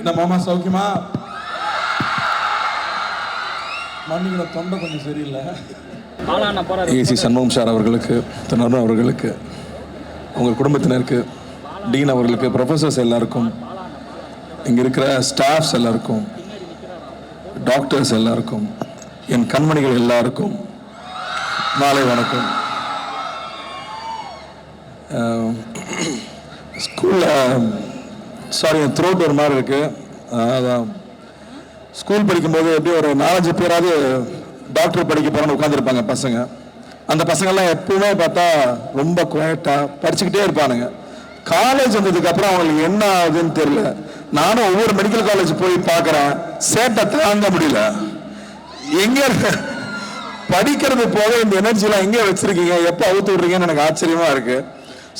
என்ன மாமா சௌக்கியமா? மன்னிக்கிற தொண்டை கொஞ்சம் சரியில்லை. ஏசி சண்முகம் சார் அவர்களுக்கு திருநருண் அவர்களுக்கு உங்கள் குடும்பத்தினருக்கு டீன் அவர்களுக்கு ப்ரொஃபசர்ஸ் எல்லாருக்கும் இங்கே இருக்கிற ஸ்டாஃப்ஸ் எல்லாருக்கும் டாக்டர்ஸ் எல்லாருக்கும் என் கண்மணிகள் எல்லாருக்கும் மாலை வணக்கம். ஸ்கூலில் சாரி என் த்ரோட் ஒரு மாதிரி இருக்குது அதான். ஸ்கூல் படிக்கும்போது எப்படி ஒரு நாலஞ்சு பேராவது டாக்டர் படிக்க போகிறோன்னு உட்காந்துருப்பாங்க பசங்க. அந்த பசங்கள்லாம் எப்பவுமே பார்த்தா ரொம்ப குவாய்ட்டாக படிச்சுக்கிட்டே இருப்பானுங்க. காலேஜ் வந்ததுக்கப்புறம் அவங்களுக்கு என்ன ஆகுதுன்னு தெரியல. நானும் ஒவ்வொரு மெடிக்கல் காலேஜ் போய் பார்க்குறேன். சேட்டை தாங்க முடியல. எங்கே படிக்கிறது போக இந்த எனர்ஜிலாம் எங்கே வச்சுருக்கீங்க? எப்போ அவுத்து விடுறீங்கன்னு எனக்கு ஆச்சரியமாக இருக்குது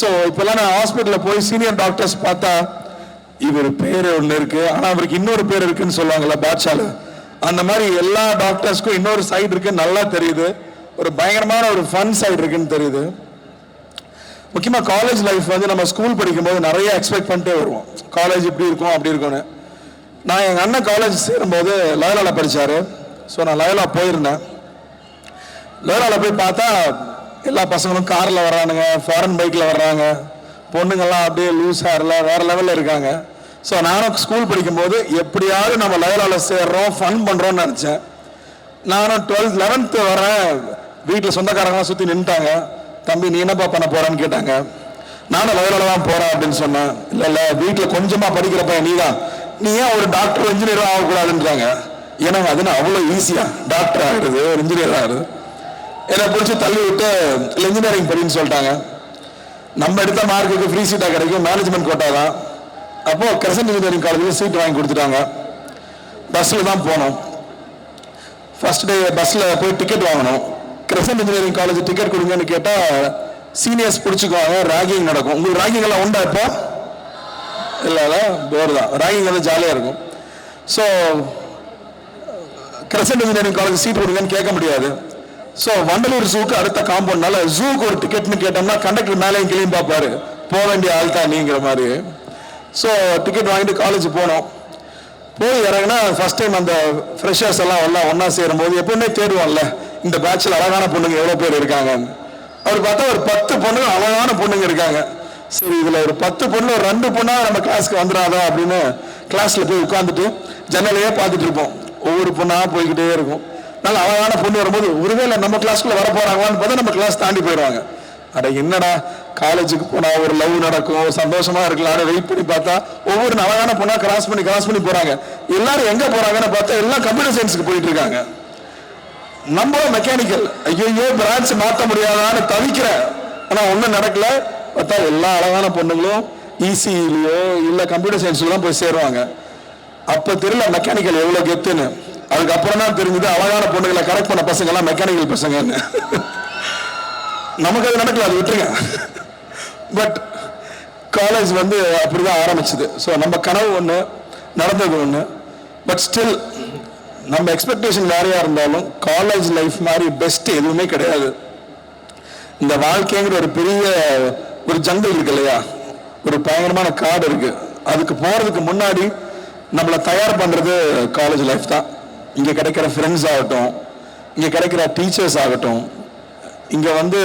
ஸோ இப்போல்லாம் நான் ஹாஸ்பிட்டலில் போய் சீனியர் டாக்டர்ஸ் பார்த்தா இவர் பேர் ஒன்று இருக்கு. ஆனால் அவருக்கு இன்னொரு பேர் இருக்குன்னு சொல்லுவாங்கல்ல பாட்ஷால. அந்த மாதிரி எல்லா டாக்டர்ஸ்க்கும் இன்னொரு சைடு இருக்கு நல்லா தெரியுது. ஒரு பயங்கரமான ஒரு ஃபன் சைடு இருக்குன்னு தெரியுது. முக்கியமாக காலேஜ் லைஃப் வந்து நம்ம ஸ்கூல் படிக்கும்போது நிறைய எக்ஸ்பெக்ட் பண்ணிட்டே வருவோம். காலேஜ் இப்படி இருக்கும் அப்படி இருக்கும்னு. நான் எங்கள் அண்ணன் காலேஜ் சேரும்போது லயோலால படித்தார் ஸோ நான் லயோலா போயிருந்தேன். லயோலால போய் பார்த்தா எல்லா பசங்களும் காரில் வர்றானுங்க ஃபாரின் பைக்கில் வர்றாங்க. பொண்ணுங்கெல்லாம் அப்படியே லூஸாக இல்லை வேறு லெவலில் இருக்காங்க. ஸோ நானும் ஸ்கூல் படிக்கும்போது எப்படியாவது நம்ம லயோலால சேர்றோம் ஃபன் பண்ணுறோம்னு நினச்சேன். நானும் டுவெல்த் லெவன்த்து வரேன் வீட்டில் சொந்தக்காரங்களாம் சுற்றி நின்றுட்டாங்க தம்பி நீ என்னப்பா பண்ண போகிறான்னு கேட்டாங்க. நானும் லெவலில் தான் போகிறேன் அப்படின்னு சொன்னேன். இல்லை இல்லை வீட்டில் கொஞ்சமாக படிக்கிறப்ப நீ தான் நீ ஏன் ஒரு டாக்டர் இன்ஜினியரும் ஆகக்கூடாதுன்றாங்க. ஏன்னா அது அவ்வளோ ஈஸியாக டாக்டர் ஆகிடுது ஒரு இன்ஜினியர் ஆகுது என்னை பிடிச்சி தள்ளி விட்டு இன்ஜினியரிங் படின்னு சொல்லிட்டாங்க. நம்ம எடுத்த மார்க்குக்கு ஃப்ரீ சீட்டாக கிடைக்கும். மேனேஜ்மெண்ட் கோட்டா தான். அப்போ கிரசன்ட் இன்ஜினியரிங் காலேஜில் சீட் வாங்கி கொடுத்துட்டாங்க. பஸ்ஸில் தான் போனோம். ஃபர்ஸ்ட் டே பஸ்ஸில் போய் டிக்கெட் வாங்கணும் கிரசன்ட் இன்ஜினியரிங் காலேஜ் டிக்கெட் கொடுங்கன்னு கேட்டால் சீனியர்ஸ் பிடிச்சிக்குவாங்க ராகிங் நடக்கும். உங்களுக்கு ராகிங் எல்லாம் உண்டா இப்போ? இல்லை இல்லை போர் தான். ராகிங் வந்து ஜாலியாக இருக்கும். So Crescent engineering college seat கொடுங்கன்னு கேட்க முடியாது. ஸோ வண்டலூர் ஜூக்கு அடுத்த காம்பவுண்ட்னால ஜூக்கு ஒரு டிக்கெட்னு கேட்டோம்னா கண்டக்டர் மேலேயும் கிளியும் பார்ப்பாரு. போக வேண்டிய ஆள் தான் நீங்கிற மாதிரி. ஸோ டிக்கெட் வாங்கிட்டு காலேஜ் போனோம். போய் இறங்கினா ஃபர்ஸ்ட் டைம் அந்த ஃப்ரெஷர்ஸ் எல்லாம் எல்லாம் ஒன்றா சேரும்போது எப்பவுமே தேடுவோம்ல இந்த பேட்சில் அழகான பொண்ணுங்க எவ்வளோ பேர் இருக்காங்க அவர் பார்த்தா ஒரு பத்து பொண்ணுங்க அழகான பொண்ணுங்க இருக்காங்க. சரி இதில் ஒரு பத்து பொண்ணு ஒரு ரெண்டு பொண்ணாக நம்ம கிளாஸ்க்கு வந்துடாதா அப்படின்னு கிளாஸில் போய் உட்காந்துட்டு ஜன்னலையே பார்த்துட்டு இருப்போம். ஒவ்வொரு பொண்ணாக போய்கிட்டே இருக்கும். நல்ல அழகான பொண்ணு வரும்போது ஒருவேளை நம்ம கிளாஸ்க்குள்ள வர போறாங்களான்னு பார்த்தா நம்ம கிளாஸ் தாண்டி போயிடுவாங்க. அட என்னடா காலேஜுக்கு போனால் ஒரு லவ் நடக்கும் ஒரு சந்தோஷமா இருக்கலாம் வெயிட் பண்ணி பார்த்தா ஒவ்வொரு அழகான பொண்ணாக கிராஸ் பண்ணி கிராஸ் பண்ணி போறாங்க. எல்லாரும் எங்க போறாங்கன்னு பார்த்தா எல்லாம் கம்ப்யூட்டர் சயின்ஸுக்கு போயிட்டு இருக்காங்க. நம்ம மெக்கானிக்கல் ஐயோ பிரான்ச் மாத்த முடியாதான்னு தவிக்கிறேன் ஆனா ஒன்றும் நடக்கல. பார்த்தா எல்லா அழகான பொண்ணுங்களும் இசியிலயோ இல்லை கம்ப்யூட்டர் சயின்ஸ்லாம் போய் சேருவாங்க. அப்போ தெரியல மெக்கானிக்கல் எவ்வளவு கெத்துன்னு. அதுக்கப்புறம் தான் தெரிஞ்சது அழகான பொண்ணுகளை கரெக்ட் பண்ண பசங்க எல்லாம் மெக்கானிக்கல் பசங்கன்னு. நமக்கு அது நடக்கல அது விட்டுருங்க. பட் காலேஜ் வந்து அப்படிதான் ஆரம்பிச்சது. ஸோ நம்ம கனவு ஒன்று நடந்தது ஒன்று பட் ஸ்டில் நம்ம எக்ஸ்பெக்டேஷன் வேறையாக இருந்தாலும் காலேஜ் லைஃப் மாதிரி பெஸ்ட் எதுவுமே கிடையாது. இந்த வாழ்க்கைங்கிற ஒரு பெரிய ஒரு ஜங்கல் இருக்கு இல்லையா? ஒரு பயங்கரமான காடு இருக்கு. அதுக்கு போகிறதுக்கு முன்னாடி நம்மளை தயார் பண்ணுறது காலேஜ் லைஃப் தான். இங்கே கிடைக்கிற ஃப்ரெண்ட்ஸ் ஆகட்டும் இங்கே கிடைக்கிற டீச்சர்ஸ் ஆகட்டும் இங்கே வந்து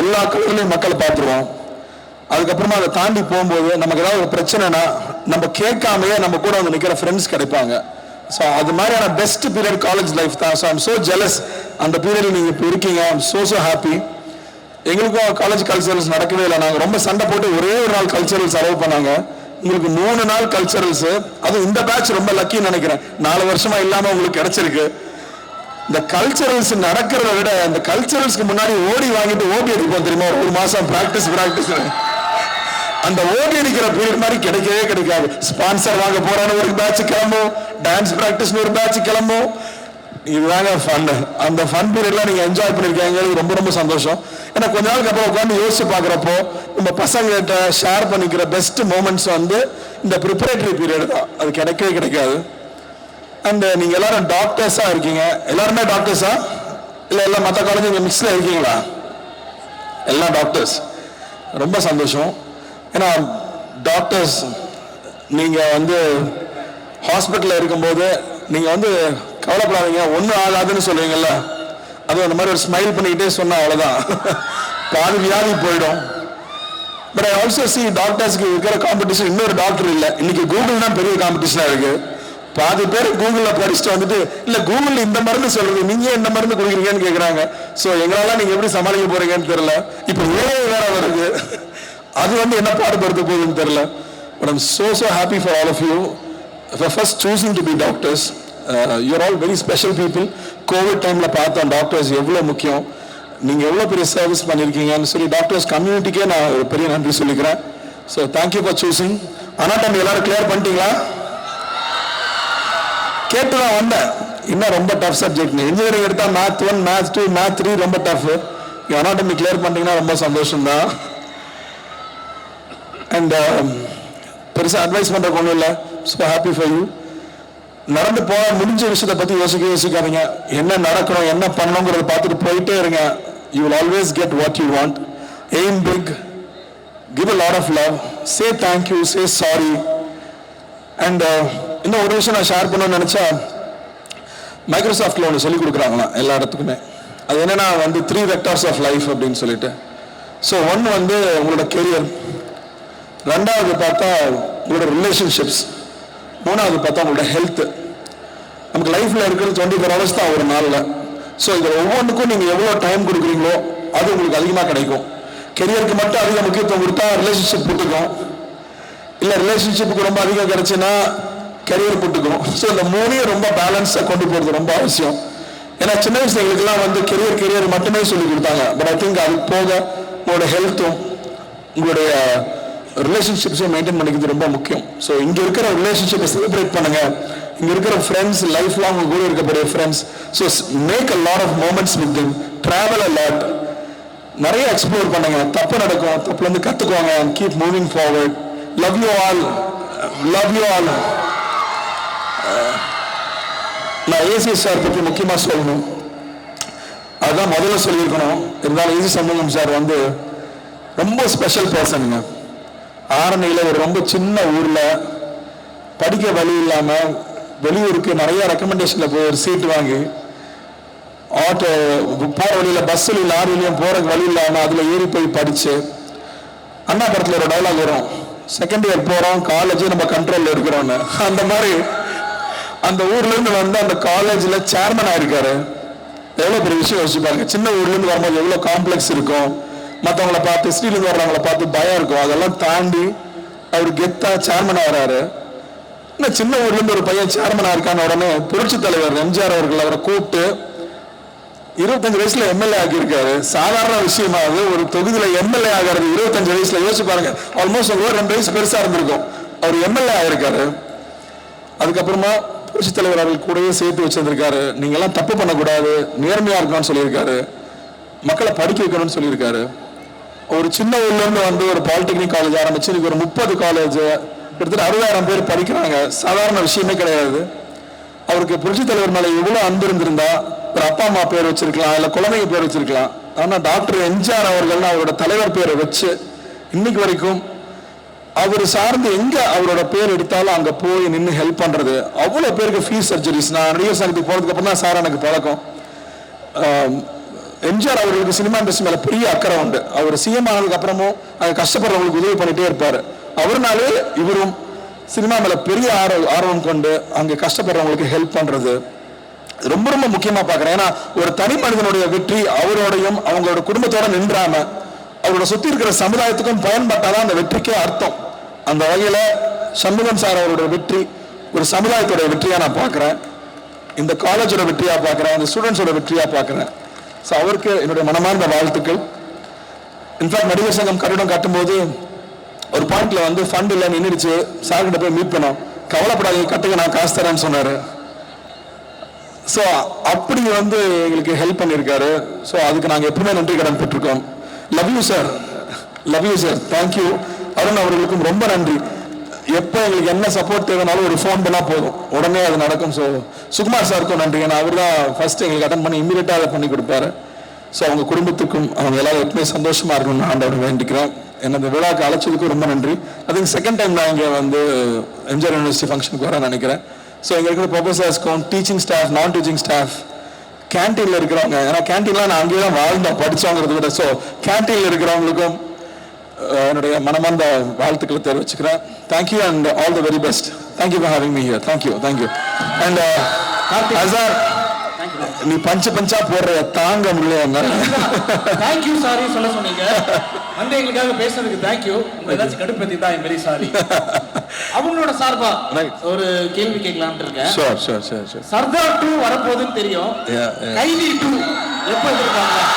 எல்லா கலர்லையும் மக்களை பார்த்துருவோம். அதுக்கப்புறமா அதை தாண்டி போகும்போது நமக்கு ஏதாவது ஒரு பிரச்சனைனா நம்ம கேட்காமையே நம்ம கூட வந்து நிற்கிற ஃப்ரெண்ட்ஸ் கிடைப்பாங்க. ஸோ அது மாதிரியான பெஸ்ட் பீரியட் காலேஜ் லைஃப் தான். ஸோ ஐம் ஸோ ஜெலஸ் அந்த பீரியடில் நீங்கள் இப்போ இருக்கீங்க. ஐம் ஸோ ஸோ ஹாப்பி எங்களுக்கும் காலேஜ் கல்ச்சரல்ஸ் நடக்கவே இல்லை. நாங்கள் ரொம்ப சண்டை போட்டு ஒரே ஒரு நாள் கல்ச்சரல்ஸ் அலோவ் பண்ணாங்க. உங்களுக்கு மூணு நாள் கல்ச்சரல்ஸ் அதுவும் இந்த பேட்ச் ரொம்ப லக்கின்னு நினைக்கிறேன். நாலு வருஷமா இல்லாம உங்களுக்கு கிடைச்சிருக்கு. இந்த கல்ச்சரல்ஸ் நடக்கிறத விட இந்த கல்ச்சரல்ஸ்க்கு முன்னாடி ஓடி வாங்கிட்டு ஓடி அடிப்போம் தெரியுமா? ஒரு மாசம் பிராக்டிஸ் பிராக்டிஸ் அந்த ஓடி அடிக்கிற பீரியட் மாதிரி கிடைக்கவே கிடைக்காது. ஸ்பான்சர் வாங்க போறான்னு ஒரு பேட்ச் கிளம்பும். டான்ஸ் பிராக்டிஸ் ஒரு பேட்ச் கிளம்பும். இதுதாங்க ஃபன் அந்த ஃபன் பீரியட்லாம் நீங்கள் என்ஜாய் பண்ணியிருக்கீங்க ரொம்ப ரொம்ப சந்தோஷம். ஏன்னா கொஞ்ச நாளுக்கு அப்புறம் உட்காந்து யோசிச்சு பார்க்குறப்போ நம்ம பசங்கள்கிட்ட ஷேர் பண்ணிக்கிற பெஸ்ட் மூமெண்ட்ஸ் வந்து இந்த ப்ரிப்பரேட்டரி பீரியட் தான். அது கிடைக்கவே கிடைக்காது. அண்ட் நீங்கள் எல்லாரும் டாக்டர்ஸாக இருக்கீங்க. எல்லாருமே டாக்டர்ஸா இல்லை எல்லாம் மற்ற காலேஜ் மிக்ஸில் இருக்கீங்களா? எல்லாம் டாக்டர்ஸ் ரொம்ப சந்தோஷம். ஏன்னா டாக்டர்ஸ் நீங்கள் வந்து ஹாஸ்பிட்டலில் இருக்கும்போது நீங்கள் வந்து கவலைப்படாதீங்க. ஒன்றும் ஆகாதுன்னு சொல்றீங்கல்ல? அது அந்த மாதிரி ஒரு ஸ்மைல் பண்ணிக்கிட்டே சொன்னா அவ்வளோதான் பாதி வியாதி போயிடும். பட் ஐ ஆல்சோ சி டாக்டர்ஸ்க்கு இருக்கிற காம்படிஷன் இன்னொரு டாக்டர் இல்லை. இன்னைக்கு கூகுள் தான் பெரிய காம்படிஷனாக இருக்கு. பாதி பேர் கூகுளில் படிச்சுட்டு வந்துட்டு இல்லை கூகுள் இந்த மருந்து சொல்றது நீங்க இந்த மருந்து குடிக்கிறீங்கன்னு கேட்குறாங்க ஸோ எங்களால நீங்க எப்படி சமாளிக்க போறீங்கன்னு தெரியல. இப்போ ஏழை வேற வருது. அது வந்து என்ன பாடுபடுத்த போகுதுன்னு தெரியல. But I'm so so happy for all of you first first to be doctors you're all very special people covid டைமில் பார்த்தோம் டாக்டர்ஸ் எவ்வளோ முக்கியம்? நீங்கள் எவ்வளோ பெரிய சர்வீஸ் பண்ணியிருக்கீங்கன்னு சொல்லி டாக்டர்ஸ் கம்யூனிட்டிக்கே நான் ஒரு பெரிய நன்றி சொல்லிக்கிறேன். So thank you for choosing anatomy எல்லாரும் கிளியர் பண்ணிட்டீங்களா? கேட்டு தான் வந்தேன். இன்னும் ரொம்ப டஃப் சப்ஜெக்ட் இன்ஜினியரிங் எடுத்தால் math one math two math three ரொம்ப டஃப் அனாட்டமி கிளியர் பண்ணிட்டீங்கன்னா ரொம்ப சந்தோஷம் தான் அண்ட் um, பெருசாக அட்வைஸ் பண்ணுறதுக்கு ஒன்றும் இல்லை. ஸோ ஹாப்பி ஃபார் யூ நடந்து போக முடிஞ்ச விஷயத்தை பற்றி யோசிக்க யோசிக்காதீங்க. என்ன நடக்கணும் என்ன பண்ணணுங்கிறத பார்த்துட்டு போயிட்டே இருங்க. You will always get what you want aim big give a lot of love say thank you say sorry and இன்னும் ஒரு விஷயம் நான் ஷேர் பண்ணணும்னு நினச்சா மைக்ரோசாஃப்டில் ஒன்று சொல்லி கொடுக்குறாங்களாம் எல்லா இடத்துக்குமே. அது என்னன்னா வந்து த்ரீ வெக்டர்ஸ் ஆஃப் லைஃப் அப்படின்னு சொல்லிட்டு. ஸோ ஒன்று வந்து உங்களோட கெரியர் ரெண்டாவது பார்த்தா உங்களோட ரிலேஷன்ஷிப்ஸ் மூணாவது பார்த்தா உங்களோட ஹெல்த் நமக்கு லைஃப்பில் இருக்கிறது டுவெண்ட்டி ஃபோர் ஹவர்ஸ் தான் ஒரு நாளில். ஸோ இதில் ஒவ்வொன்றுக்கும் நீங்கள் எவ்வளோ டைம் கொடுக்குறீங்களோ அது உங்களுக்கு அதிகமாக கிடைக்கும். கெரியருக்கு மட்டும் அதிக முக்கியத்துவம் கொடுத்தா ரிலேஷன்ஷிப் போட்டுக்கும். இல்லை ரிலேஷன்ஷிப்புக்கு ரொம்ப அதிகம் கிடைச்சுன்னா கெரியர் போட்டுக்கும். ஸோ இந்த மூணையும் ரொம்ப பேலன்ஸாக கொண்டு போகிறது ரொம்ப அவசியம். ஏன்னா சின்ன வயசு எங்களுக்குலாம் வந்து கெரியர் கெரியர் மட்டுமே சொல்லி கொடுத்தாங்க. பட் ஐ திங்க் அது போக உங்களோட ஹெல்த்தும் உங்களுடைய ரிலேஷன்ஷிப்ஸை மெயின்டைன் பண்ணிக்கிறது ரொம்ப முக்கியம். ஸோ இங்கே இருக்கிற ரிலேஷன்ஷிப்பை செலிப்ரேட் பண்ணுங்க. இங்கே இருக்கிற ஃப்ரெண்ட்ஸ் லைஃப் லாங் உங்க கூட இருக்கக்கூடிய friends so make a lot of moments with them travel a lot நிறைய எக்ஸ்ப்ளோர் பண்ணுங்க. தப்பு நடக்கும். தப்புல இருந்து keep moving forward love you all love you all நான் ஏசி சார் பற்றி முக்கியமாக சொல்லணும். அதுதான் முதல்ல சொல்லியிருக்கணும். இருந்தாலும் ஏசி சண்முகம் சார் வந்து ரொம்ப ஸ்பெஷல் பர்சனுங்க ஆரணியில் ஒரு ரொம்ப சின்ன ஊரில் படிக்க வழி இல்லாமல் வெளியூருக்கு நிறைய ரெக்கமெண்டேஷனில் போய் ஒரு சீட் வாங்கி ஆட்டோ போகிற வழியில் பஸ்ஸில் லாரிலையும் போகிறக்கு வழி இல்லாமல் அதில் ஏறி போய் படித்து அண்ணா படத்தில் ஒரு டைலாக் வரும். செகண்ட் இயர் போகிறோம் காலேஜ் நம்ம கண்ட்ரோலில் இருக்கிறோன்னு அந்த மாதிரி அந்த ஊர்லேருந்து வந்து அந்த காலேஜில் சேர்மன் ஆயிருக்காரு. எவ்வளோ பெரிய விஷயம் யோசிப்பாங்க சின்ன ஊர்லேருந்து வரும்போது எவ்வளோ காம்ப்ளெக்ஸ் இருக்கும். மற்றவங்கள பார்த்து ஸ்ரீலேருந்து வர்றவங்கள பார்த்து பயம் இருக்கும். அதெல்லாம் தாண்டி அவர் கெத்தா சேர்மன் ஆகிறாரு. இன்னும் சின்ன ஊர்லேருந்து ஒரு பையன் சேர்மன் ஆயிருக்கான உடனே புரட்சி தலைவர் எம்ஜிஆர் அவர்கள் அவரை கூப்பிட்டு இருபத்தஞ்சு வயசுல எம்எல்ஏ ஆகியிருக்காரு சாதாரண விஷயமா அது. ஒரு தொகுதியில எம்எல்ஏ ஆகிறது இருபத்தஞ்சு வயசுல. யோசிச்சு பாருங்க. ஆல்மோஸ்ட் ஒரு ரெண்டு வயசு பெருசா இருந்திருக்கும். அவர் எம்எல்ஏ ஆயிருக்காரு. அதுக்கப்புறமா புரட்சி தலைவர் அவர்கள் கூடவே சேர்த்து வச்சிருந்திருக்காரு. நீங்க எல்லாம் தப்பு பண்ணக்கூடாது. நேர்மையா இருக்கணும்னு சொல்லியிருக்காரு. மக்களை படிக்க வைக்கணும்னு சொல்லியிருக்காரு. ஒரு சின்ன ஊர்லேருந்து வந்து ஒரு பாலிடெக்னிக் காலேஜ் ஆரம்பிச்சு இன்னைக்கு ஒரு முப்பது காலேஜ் கிட்டத்தட்ட அறுபதாயிரம் பேர் படிக்கிறாங்க. சாதாரண விஷயமே கிடையாது. அவருக்கு புரட்சி தலைவர் மேலே எவ்வளோ அன்பு இருந்திருந்தா ஒரு அப்பா அம்மா பேர் வச்சிருக்கலாம் இல்லை குழந்தைங்க பேர் வச்சிருக்கலாம். ஆனால் டாக்டர் எம்ஜிஆர் அவர்கள் அவரோட தலைவர் பேரை வச்சு இன்னைக்கு வரைக்கும் அவர் சார்ந்து எங்கே அவரோட பேர் எடுத்தாலும் அங்கே போய் நின்று ஹெல்ப் பண்ணுறது அவ்வளோ பேருக்கு ஃபீஸ் சர்ஜரிஸ் நான் நடிகர் சங்கத்துக்கு போகிறதுக்கு அப்புறம் தான் சார் எனக்கு பழக்கம். எம்ஜிஆர் அவர்களுக்கு சினிமா இண்டஸ்ட்ரி மேலே பெரிய அக்கறை உண்டு. அவர் சிஎம் ஆனதுக்கு அப்புறமும் அது கஷ்டப்படுறவங்களுக்கு உதவி பண்ணிட்டே இருப்பார். அவர்னாலே இவரும் சினிமா மேல பெரிய ஆர்வம் ஆர்வம் கொண்டு அங்கே கஷ்டப்படுறவங்களுக்கு ஹெல்ப் பண்றது. ரொம்ப ரொம்ப முக்கியமாக பார்க்குறேன் ஏன்னா ஒரு தனி மனிதனுடைய வெற்றி அவரோடையும் அவங்களோட குடும்பத்தோட நின்றாம அவரோட சுற்றி இருக்கிற சமுதாயத்துக்கும் பயன்பட்டாதான் அந்த வெற்றிக்கே அர்த்தம். அந்த வகையில் சண்முகம் சார் அவரோட வெற்றி ஒரு சமுதாயத்தோட வெற்றியாக நான் பார்க்குறேன் இந்த காலேஜோட வெற்றியா பார்க்குறேன் இந்த ஸ்டூடெண்ட்ஸோட வெற்றியாக பார்க்கறேன் ஸோ அவருக்கு என்னுடைய மனமார்ந்த வாழ்த்துக்கள். இன்ஃபேக்ட் நடிகர் சங்கம் கட்டிடம் கட்டும்போது ஒரு பாயிண்ட்ல வந்து ஃபண்ட் இல்லை நின்றுடுச்சு சார்கிட்ட போய் மீட் பண்ணோம். கவலைப்படாதீங்க கட்டுங்க நான் காசு தரேன்னு சொன்னார். ஸோ அப்படி வந்து எங்களுக்கு ஹெல்ப் பண்ணியிருக்காரு ஸோ அதுக்கு நாங்கள் எப்பவுமே நன்றி கடன் பெற்றிருக்கோம் love you sir love you sir thank you Arun அவர்களுக்கும் ரொம்ப நன்றி. எப்போ எங்களுக்கு என்ன சப்போர்ட் தேவைனாலும் ஒரு ஃபோன் பண்ணால் போதும். உடனே அது நடக்கும். ஸோ சுகுமார் சாருக்கும் நன்றி. ஏன்னா அவர் தான் ஃபர்ஸ்ட் எங்களுக்கு அட்டன் பண்ணி இம்மீடியட்டாக அதை பண்ணி கொடுப்பாரு. ஸோ அவங்க குடும்பத்துக்கும் அவங்க எல்லாரும் எப்பவுமே சந்தோஷமாக இருக்கணும்னு ஆண்டவர் வேண்டிக்கிறேன். என்னை இந்த விழாக்கு அழைச்சதுக்கு ரொம்ப நன்றி. அதுக்கு செகண்ட் டைம் நான் இங்கே வந்து எம்ஜிஆர் யூனிவர்சிட்டி ஃபங்க்ஷனுக்கு வரேன் நினைக்கிறேன். ஸோ இங்கே இருக்கிற ப்ரொஃபஸர்ஸ்க்கும் டீச்சிங் ஸ்டாஃப் நான் டீச்சிங் ஸ்டாஃப் கேன்டீனில் இருக்கிறவங்க ஏன்னா கேன்டீன்லாம் நான் அங்கேயே தான் வாழ்ந்தோம் படித்தோங்கிறது விட. ஸோ கேன்டீனில் இருக்கிறவங்களுக்கும் என்னுடைய மனமார்ந்த வாழ்த்துக்களை தெரிவிச்சுக்கிறேன். Thank you and all the very best thank you for having me here thank you thank you and sir நீ பஞ்சு பஞ்சா போடுற தாங்க முடியல. தேங்க்யூ சாரி சொல்ல சொன்னீங்க. வந்து எங்களுக்காக பேசுறதுக்கு தேங்க்யூ உங்க ஏதாச்சும் கடுப்பேத்தி தான் வெரி சாரி அவங்களோட சார்பா. ஒரு கேள்வி கேட்கலாம்னு இருக்கேன். Sure, sure, sure, sure. Sardar two வரப்போகுதுன்னு தெரியும். கைதி டூ எப்போ எதிர்பார்க்கலாம்?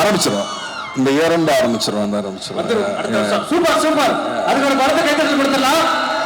ஆரம்பிச்சிடும் இந்த இயர் ஆரம்பிச்சிடும் ஆரம்பிச்சிடும் சூப்பர் சூப்பர். அதுக்கு ஒரு படத்தை கைத்தறி கொடுத்துடலாம்.